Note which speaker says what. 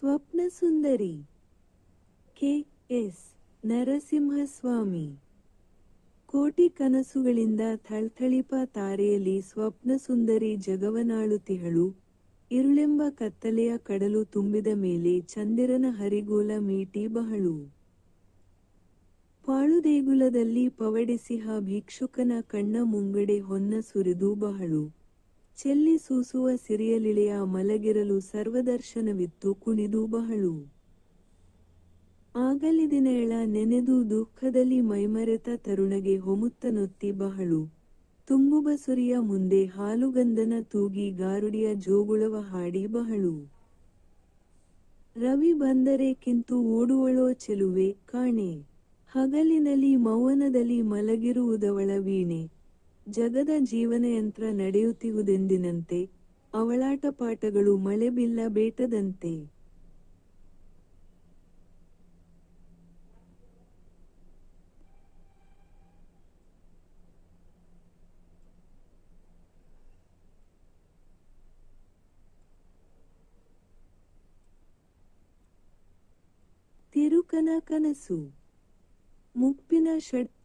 Speaker 1: Swapna Sundari K S Narasimhaswamy. ಕೋಟಿ ಕನಸುಗಳಿಂದ ಥಳ್ಥಳಿಪ ತಾರೆಯಲ್ಲಿ ಸ್ವಪ್ನ ಸುಂದರಿ ಜಗವನಾಳುತಿಹಳು ಇರುಳೆಂಬ ಕತ್ತಲೆಯ ಕಡಲು ತುಂಬಿದ ಮೇಲೆ ಚಂದಿರನ ಹರಿಗೋಲ ಮೀಟಿ ಬಹಳು. ಪಾಳುದೇಗುಲದಲ್ಲಿ ಪವಡಿಸಿಹ ಭಿಕ್ಷುಕನ ಕಣ್ಣ ಮುಂಗಡೆ ಹೊನ್ನ ಸುರಿದು ಬಹಳು. ಚೆಲ್ಲಿ ಸೂಸುವ ಸಿರಿಯಲಿಳೆಯ ಮಲಗಿರಲು ಸರ್ವದರ್ಶನವಿತ್ತು ಕುಣಿದು ಬಹಳು. ಆಗಲಿದಿನೇಳ ನೆನೆದು ದುಃಖದಲ್ಲಿ ಮೈಮರೆತ ತರುಣಗೆ ಹೊಮುತ್ತನೊತ್ತಿ ಬಹಳು. ತುಂಬುಬಸುರಿಯ ಮುಂದೆ ಹಾಲುಗಂಧನ ತೂಗಿ ಗಾರುಡಿಯ ಜೋಗುಳವ ಹಾಡಿ ಬಹಳು. ರವಿ ಬಂದರೆ ಕಿಂತು ಓಡುವಳೋ ಚೆಲುವೆ ಕಾಣೆ. ಹಗಲಿನಲ್ಲಿ ಮೌನದಲ್ಲಿ ಮಲಗಿರುವುದವಳ ವೀಣೆ. ಜಗದ ಜೀವನಯಂತ್ರ ನಡೆಯುತ್ತಿರುವುದೆಂದಿನಂತೆ ಅವಳಾಟ ಪಾಠಗಳು ಮಳೆಬಿಲ್ಲ ಬೇಟದಂತೆ. ತಿರುಕನ ಕನಸು. ಮುಪ್ಪಿನ ಷಟ್